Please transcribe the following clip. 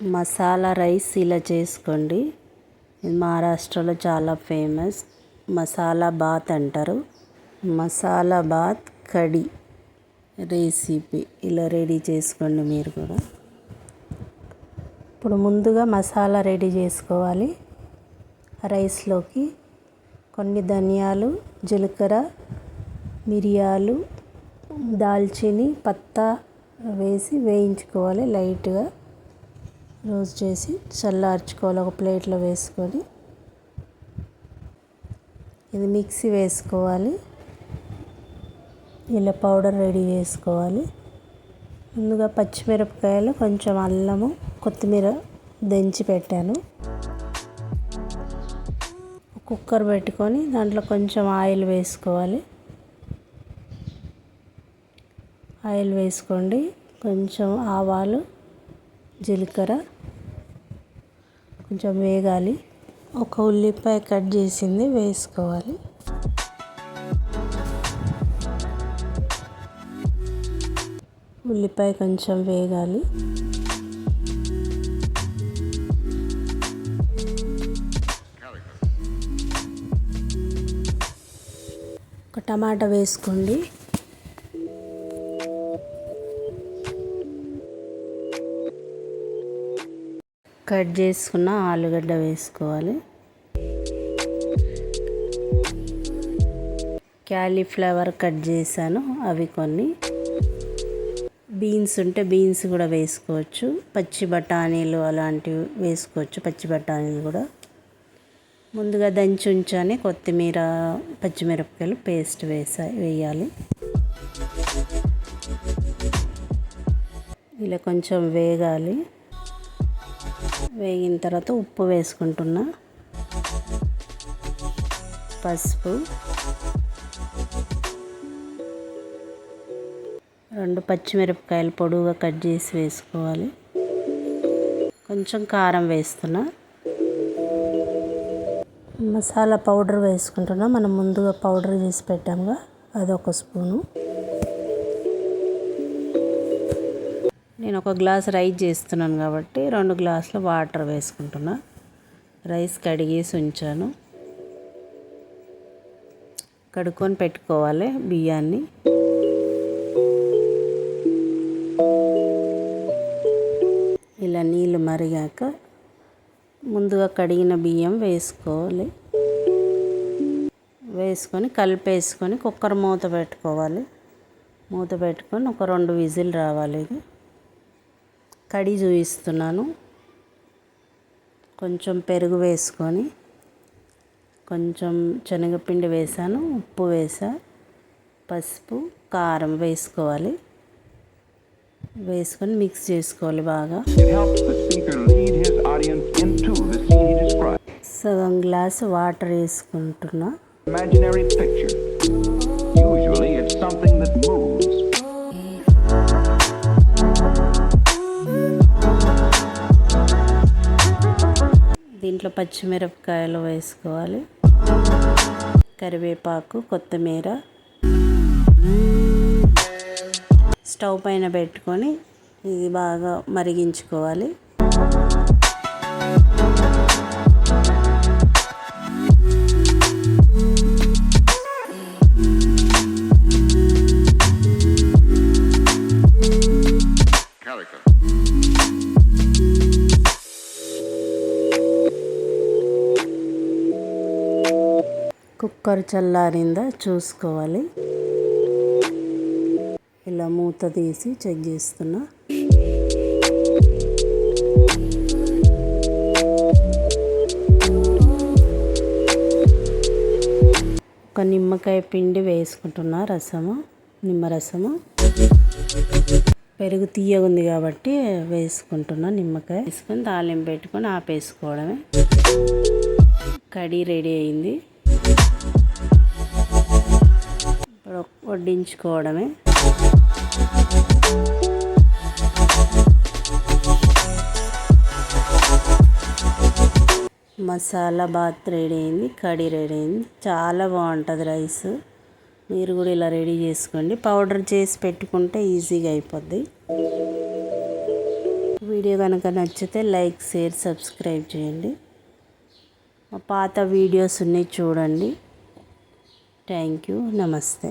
Masala rice ఇలా చేసుకోండి. ఇది మహారాష్ట్రలో చాలా ఫేమస్. మసాలా బాత్ అంటారు. మసాలా బాత్ కడి రెసిపీ ఇలా రెడీ చేసుకోండి మీరు కూడా. ఇప్పుడు ముందుగా మసాలా రెడీ చేసుకోవాలి. రైస్లోకి కొన్ని ధనియాలు జీలకర్ర మిరియాలు దాల్చిని పత్తా వేసి వేయించుకోవాలి లైట్గా. రోస్ట్ చేసి చల్లార్చుకోవాలి. ఒక ప్లేట్లో వేసుకొని ఇది మిక్సీ వేసుకోవాలి. ఇలా పౌడర్ రెడీ చేసుకోవాలి. ముందుగా పచ్చిమిరపకాయలు కొంచెం అల్లము కొత్తిమీర దంచి పెట్టాను. కుక్కర్ పెట్టుకొని దాంట్లో కొంచెం ఆయిల్ వేసుకోవాలి. ఆయిల్ వేసుకోండి. కొంచెం ఆవాలు జీలకర్ర కొంచెం వేగాలి. ఒక ఉల్లిపాయ కట్ చేసింది వేసుకోవాలి. ఉల్లిపాయ కొంచెం వేగాలి. ఒక టమాటా వేసుకోండి. కట్ చేసుకున్న ఆలుగడ్డ వేసుకోవాలి. క్యాలీఫ్లవర్ కట్ చేశాను అవి కొన్ని. బీన్స్ ఉంటే బీన్స్ కూడా వేసుకోవచ్చు. పచ్చి బఠానీలు అలాంటివి వేసుకోవచ్చు పచ్చి బఠానీలు కూడా. ముందుగా దంచి ఉంచానే కొత్తిమీర పచ్చిమిరపకాయలు పేస్ట్ వేసా వేయాలి. ఇలా కొంచెం వేగాలి. వేగిన తర్వాత ఉప్పు వేసుకుంటున్నా. పసుపు. రెండు పచ్చిమిరపకాయలు పొడువుగా కట్ చేసి వేసుకోవాలి. కొంచెం కారం వేస్తున్నా. మసాలా పౌడర్ వేసుకుంటున్నా. మనం ముందుగా పౌడర్ చేసి పెట్టాముగా అదొక స్పూను. నేను ఒక గ్లాస్ రైస్ చేస్తున్నాను కాబట్టి రెండు గ్లాసుల వాటర్ వేసుకుంటున్నా. రైస్ కడిగేసి ఉంచాను. కడుక్కొని పెట్టుకోవాలి బియ్యాన్ని. ఇలా నీళ్ళు మరిగాక ముందుగా కడిగిన బియ్యం వేసుకోవాలి. వేసుకొని కలిపేసుకొని కుక్కర్ మూత పెట్టుకోవాలి. మూత పెట్టుకొని ఒక రెండు విజిల్ రావాలి. ఇది కడి చూపిస్తున్నాను కొంచెం పెరుగు వేసుకొని కొంచెం శనగపిండి వేసాను ఉప్పు వేసా పసుపు కారం వేసుకోవాలి. వేసుకొని మిక్స్ చేసుకోవాలి బాగా. సగం గ్లాస్ వాటర్ వేసుకుంటున్నా. Imaginary picture. Usually it's something that moves. దీంట్లో పచ్చిమిరపకాయలు వేసుకోవాలి. కరివేపాకు కొత్తిమీర. స్టవ్ పైన పెట్టుకొని ఇది బాగా మరిగించుకోవాలి. కుక్కర్ చల్లారిందా? చూసుకోవాలి. ఇలా మూత తీసి చెక్ చేస్తున్నా. ఒక నిమ్మకాయ పిండి వేసుకుంటున్నా రసము నిమ్మరసము. పెరుగు తీయగుంది కాబట్టి వేసుకుంటున్నా నిమ్మకాయ. వేసుకొని తాలింపు పెట్టుకొని ఆపేసుకోవడమే. కడీ రెడీ అయింది. వడ్డించుకోవడమే. మసాలా బాత్ రెడీ అయింది కడీ రెడీ అయింది. చాలా బాగుంటుంది రైస్. మీరు కూడా ఇలా రెడీ చేసుకోండి. పౌడర్ చేసి పెట్టుకుంటే ఈజీగా అయిపోద్ది. వీడియో కనుక నచ్చితే లైక్ షేర్ సబ్స్క్రైబ్ చేయండి. పాత వీడియోస్ ఉన్నాయి చూడండి. Thank you. నమస్తే.